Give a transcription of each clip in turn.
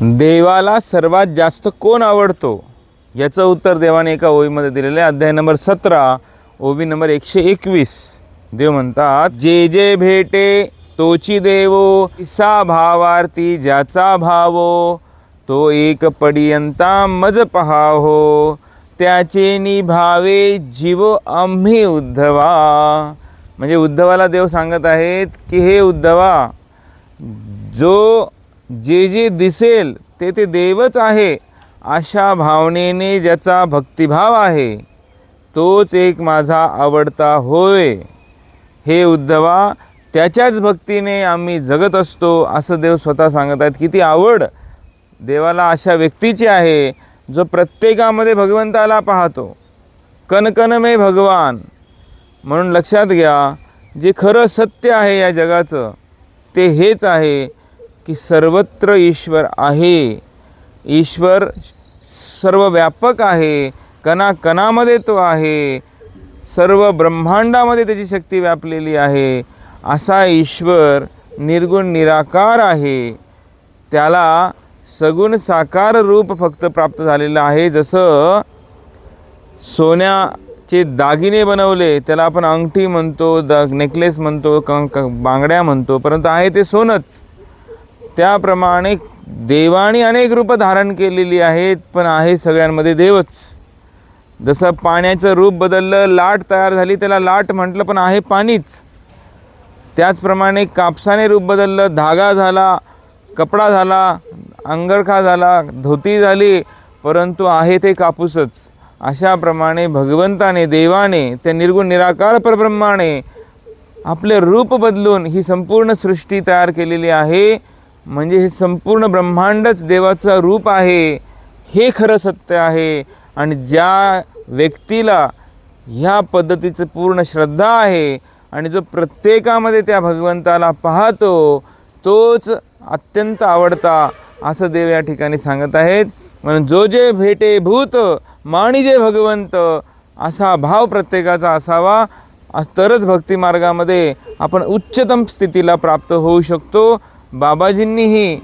देवाला सर्वात जास्त कोण आवडतो? याचं उत्तर देवाने एका ओवीमध्ये दिलेलं आहे. अध्याय नंबर सतरा ओवी नंबर एकशे एकवीस. देव म्हणतात जे जे भेटे तोची देवो सा भावार्थी ज्याचा भावो तो एक पडियंता मज पहाहो त्याचे निभावे जीव आम्ही उद्धवा. म्हणजे उद्धवाला देव सांगत आहेत की हे उद्धवा जो जे जे दिसेल ते ते देवच आहे अशा भावनेने ज्याचा भक्तिभाव आहे तोच एक माझा आवडता होय. हे उद्धवा त्याच्याच भक्तीने आम्ही जगत असतो असं देव स्वतः सांगत आहेत किती आवड! देवाला अशा व्यक्तीची आहे जो प्रत्येकामध्ये भगवंताला पाहतो. कनकनमे भगवान! म्हणून लक्षात घ्या जे खरं सत्य आहे या जगाचं ते हेच आहे की सर्वत्र ईश्वर आहे. ईश्वर सर्व व्यापक आहे. कणाकणामध्ये तो आहे. सर्व ब्रह्मांडामध्ये त्याची शक्ती व्यापलेली आहे. असा ईश्वर निर्गुण निराकार आहे. त्याला सगुण साकार रूप फक्त प्राप्त झालेलं आहे. जसं सोन्याचे दागिने बनवले त्याला आपण अंगठी म्हणतो द नेकलेस म्हणतो क बांगड्या म्हणतो परंतु आहे ते सोनंच. त्याप्रमाणे देवाने अनेक रूपं धारण केलेली आहेत पण आहे सगळ्यांमध्ये देवच. जसं पाण्याचं रूप बदललं लाट तयार झाली त्याला लाट म्हटलं पण आहे पाणीच. त्याचप्रमाणे कापसाने रूप बदललं धागा झाला कपडा झाला अंगरखा झाला धोती झाली परंतु आहे ते कापूसच. अशाप्रमाणे भगवंताने देवाने त्या निर्गुण निराकार परब्रह्माने आपले रूप बदलून ही संपूर्ण सृष्टी तयार केलेली आहे. म्हणजे हे संपूर्ण ब्रह्मांडच देवाचं रूप आहे. हे खरं सत्य आहे. आणि ज्या व्यक्तीला ह्या पद्धतीचं पूर्ण श्रद्धा आहे आणि जो प्रत्येकामध्ये त्या भगवंताला पाहतो तोच अत्यंत आवडता असं देव या ठिकाणी सांगत आहेत. म्हणून जो जे भेटे भूत माणी जे भगवंत असा भाव प्रत्येकाचा असावा. तरच भक्तिमार्गामध्ये आपण उच्चतम स्थितीला प्राप्त होऊ शकतो. बाबाजींनीही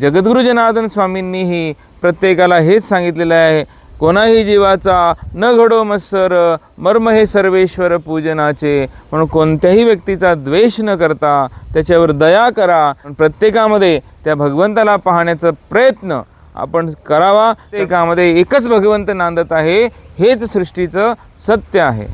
जगद्गुरु जनार्दन स्वामींनीही प्रत्येकाला हेच सांगितलेलं आहे कोणाही जीवाचा न घडो मत्सर मर्म हे सर्वेश्वर पूजनाचे. म्हणून कोणत्याही व्यक्तीचा द्वेष न करता त्याच्यावर दया करा. प्रत्येकामध्ये त्या भगवंताला पाहण्याचा प्रयत्न आपण करावा. प्रत्येकामध्ये एकच भगवंत नांदत आहे हेच सृष्टीचं सत्य आहे.